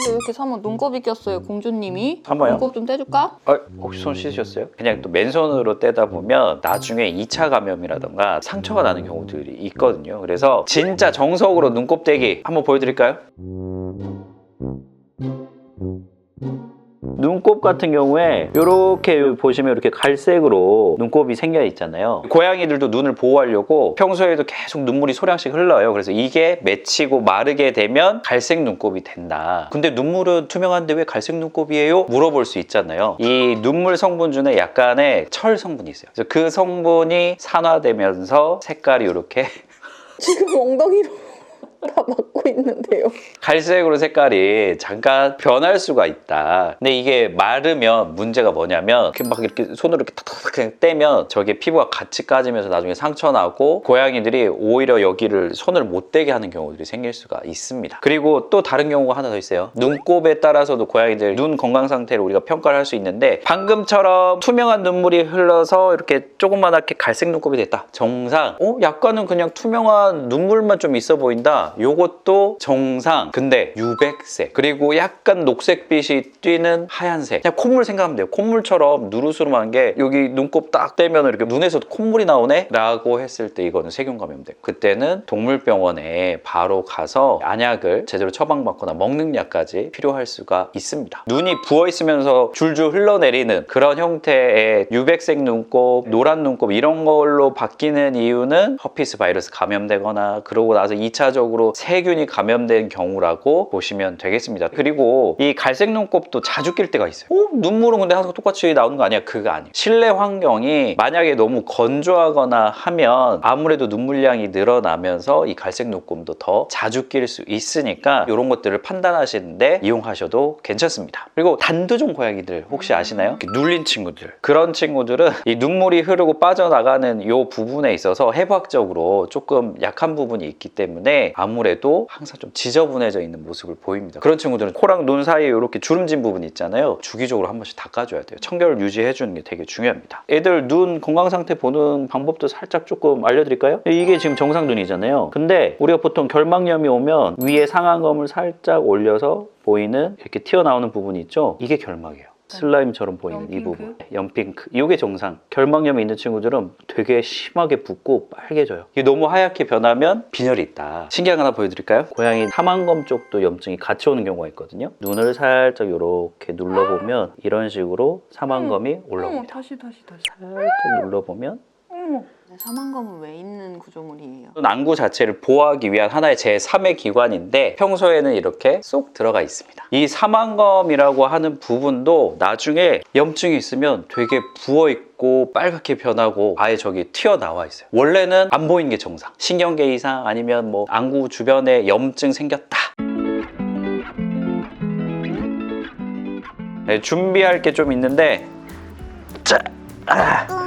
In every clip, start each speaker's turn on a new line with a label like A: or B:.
A: 근데 왜 이렇게 사면 눈곱이 꼈어요, 공주님이?
B: 한번요?
A: 눈곱 좀 떼줄까?
B: 아, 혹시 손 씻으셨어요? 그냥 또 맨손으로 떼다 보면 나중에 2차 감염이라던가 상처가 나는 경우들이 있거든요. 그래서 진짜 정석으로 눈곱 떼기 한번 보여드릴까요? 눈곱 같은 경우에 이렇게 보시면 이렇게 갈색으로 눈곱이 생겨 있잖아요. 고양이들도 눈을 보호하려고 평소에도 계속 눈물이 소량씩 흘러요. 그래서 이게 맺히고 마르게 되면 갈색 눈곱이 된다. 근데 눈물은 투명한데 왜 갈색 눈곱이에요? 물어볼 수 있잖아요. 이 눈물 성분 중에 약간의 철 성분이 있어요. 그래서 그 성분이 산화되면서 색깔이 이렇게
A: 지금 엉덩이로 다 막고 있는데요.
B: 갈색으로 색깔이 잠깐 변할 수가 있다. 근데 이게 마르면 문제가 뭐냐면 이렇게 막 이렇게 손으로 이렇게 탁탁 그냥 떼면 저게 피부가 같이 까지면서 나중에 상처 나고 고양이들이 오히려 여기를 손을 못 대게 하는 경우들이 생길 수가 있습니다. 그리고 또 다른 경우가 하나 더 있어요. 눈곱에 따라서도 고양이들 눈 건강 상태를 우리가 평가를 할 수 있는데 방금처럼 투명한 눈물이 흘러서 이렇게 조그만하게 갈색 눈곱이 됐다. 정상. 어? 약간은 그냥 투명한 눈물만 좀 있어 보인다. 요것도 정상. 근데 유백색. 그리고 약간 녹색빛이 뛰는 하얀색. 그냥 콧물 생각하면 돼요. 콧물처럼 누르스름한 게 여기 눈곱 딱 떼면 이렇게 눈에서 콧물이 나오네? 라고 했을 때 이거는 세균 감염돼. 그때는 동물병원에 바로 가서 안약을 제대로 처방받거나 먹는 약까지 필요할 수가 있습니다. 눈이 부어 있으면서 줄줄 흘러내리는 그런 형태의 유백색 눈곱, 노란 눈곱 이런 걸로 바뀌는 이유는 허피스 바이러스 감염되거나 그러고 나서 2차적으로 세균이 감염된 경우라고 보시면 되겠습니다. 그리고 이 갈색 눈곱도 자주 낄 때가 있어요. 어? 눈물은 근데 항상 똑같이 나오는 거 아니야? 그거 아니에요. 실내 환경이 만약에 너무 건조하거나 하면 아무래도 눈물량이 늘어나면서 이 갈색 눈곱도 더 자주 낄 수 있으니까 이런 것들을 판단하시는데 이용하셔도 괜찮습니다. 그리고 단두종 고양이들 혹시 아시나요? 이렇게 눌린 친구들. 그런 친구들은 이 눈물이 흐르고 빠져나가는 이 부분에 있어서 해부학적으로 조금 약한 부분이 있기 때문에 아무 래도 항상 좀 지저분해져 있는 모습을 보입니다. 그런 친구들은 코랑 눈 사이에 이렇게 주름진 부분 있잖아요. 주기적으로 한 번씩 닦아줘야 돼요. 청결을 유지해 주는 게 되게 중요합니다. 애들 눈 건강 상태 보는 방법도 살짝 조금 알려드릴까요? 이게 지금 정상 눈이잖아요. 근데 우리가 보통 결막염이 오면 위에 상안검을 살짝 올려서 보이는 이렇게 튀어나오는 부분이 있죠? 이게 결막이에요. 슬라임처럼 보이는 이
A: 연핑크?
B: 부분 연핑크 이게 정상 결막염이 있는 친구들은 되게 심하게 붓고 빨개져요 이게 너무 하얗게 변하면 빈혈이 있다 신기한 거 하나 보여드릴까요? 고양이 사망검 쪽도 염증이 같이 오는 경우가 있거든요 눈을 살짝 이렇게 눌러보면 이런 식으로 사망검이
A: 어머,
B: 올라옵니다
A: 다시 다시 다시.
B: 살짝 눌러보면.
A: 사망검은 왜 있는 구조물이에요?
B: 안구 자체를 보호하기 위한 하나의 제3의 기관인데 평소에는 이렇게 쏙 들어가 있습니다. 이 사망검이라고 하는 부분도 나중에 염증이 있으면 되게 부어 있고 빨갛게 변하고 아예 저기 튀어나와 있어요. 원래는 안 보이는 게 정상. 신경계 이상 아니면 뭐 안구 주변에 염증 생겼다. 네, 준비할 게 좀 있는데 자, 아.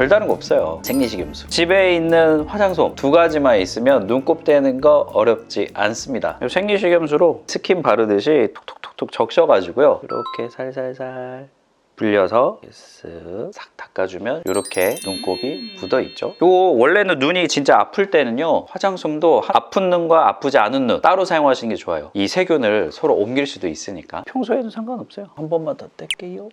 B: 별다른 거 없어요. 생리식염수. 집에 있는 화장솜 두 가지만 있으면 눈곱 떼는 거 어렵지 않습니다. 이 생리식염수로 스킨 바르듯이 톡톡톡톡 적셔가지고요. 이렇게 살살살 불려서 쓱 싹 닦아주면 이렇게 눈곱이 묻어 있죠. 요 원래는 눈이 진짜 아플 때는요 화장솜도 아픈 눈과 아프지 않은 눈 따로 사용하시는 게 좋아요. 이 세균을 서로 옮길 수도 있으니까 평소에는 상관없어요. 한 번만 더 뗄게요.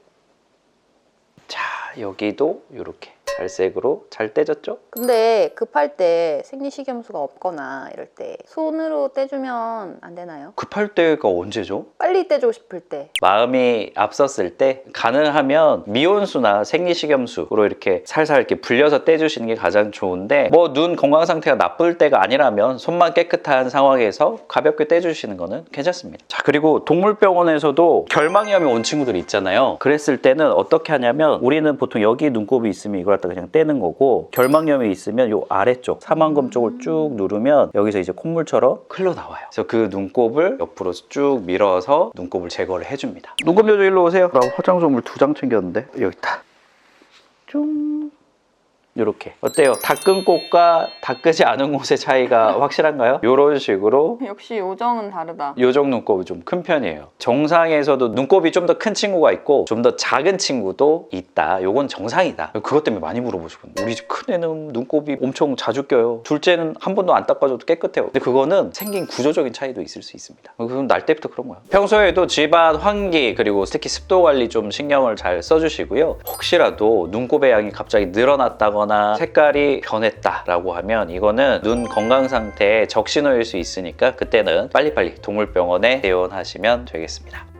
B: 자 여기도 이렇게 갈색으로 잘 떼졌죠?
A: 근데 급할 때 생리식염수가 없거나 이럴 때 손으로 떼주면 안 되나요?
B: 급할 때가 언제죠?
A: 빨리 떼주고 싶을 때.
B: 마음이 앞섰을 때 가능하면 미온수나 생리식염수로 이렇게 살살 이렇게 불려서 떼주시는 게 가장 좋은데 뭐 눈 건강 상태가 나쁠 때가 아니라면 손만 깨끗한 상황에서 가볍게 떼주시는 거는 괜찮습니다. 자 그리고 동물병원에서도 결막염이 온 친구들이 있잖아요. 그랬을 때는 어떻게 하냐면 우리는 보통 여기 눈곱이 있으면 이걸 갖다 그냥 떼는 거고 결막염이 있으면 요 아래쪽 사망검 쪽을 쭉 누르면 여기서 이제 콧물처럼 흘러 나와요. 그래서 그 눈곱을 옆으로 쭉 밀어서 눈곱을 제거를 해줍니다. 눈곱여조 일로 오세요. 나 화장솜을 두 장 챙겼는데 여기 있다. 좀 이렇게 어때요? 닦은 꽃과 닦지 않은 꽃의 차이가 확실한가요? 이런 식으로
A: 역시 요정은 다르다.
B: 요정 눈곱이 좀 큰 편이에요. 정상에서도 눈곱이 좀 더 큰 친구가 있고 좀 더 작은 친구도 있다. 요건 정상이다. 그것 때문에 많이 물어보시거든요. 우리 집 큰 애는 눈곱이 엄청 자주 껴요. 둘째는 한 번도 안 닦아줘도 깨끗해요. 근데 그거는 생긴 구조적인 차이도 있을 수 있습니다. 그건 날 때부터 그런 거야. 평소에도 집안 환기 그리고 특히 습도 관리 좀 신경을 잘 써주시고요. 혹시라도 눈곱의 양이 갑자기 늘어났다거나 색깔이 변했다라고 하면 이거는 눈 건강 상태에 적신호일 수 있으니까 그때는 빨리빨리 동물병원에 대원하시면 되겠습니다.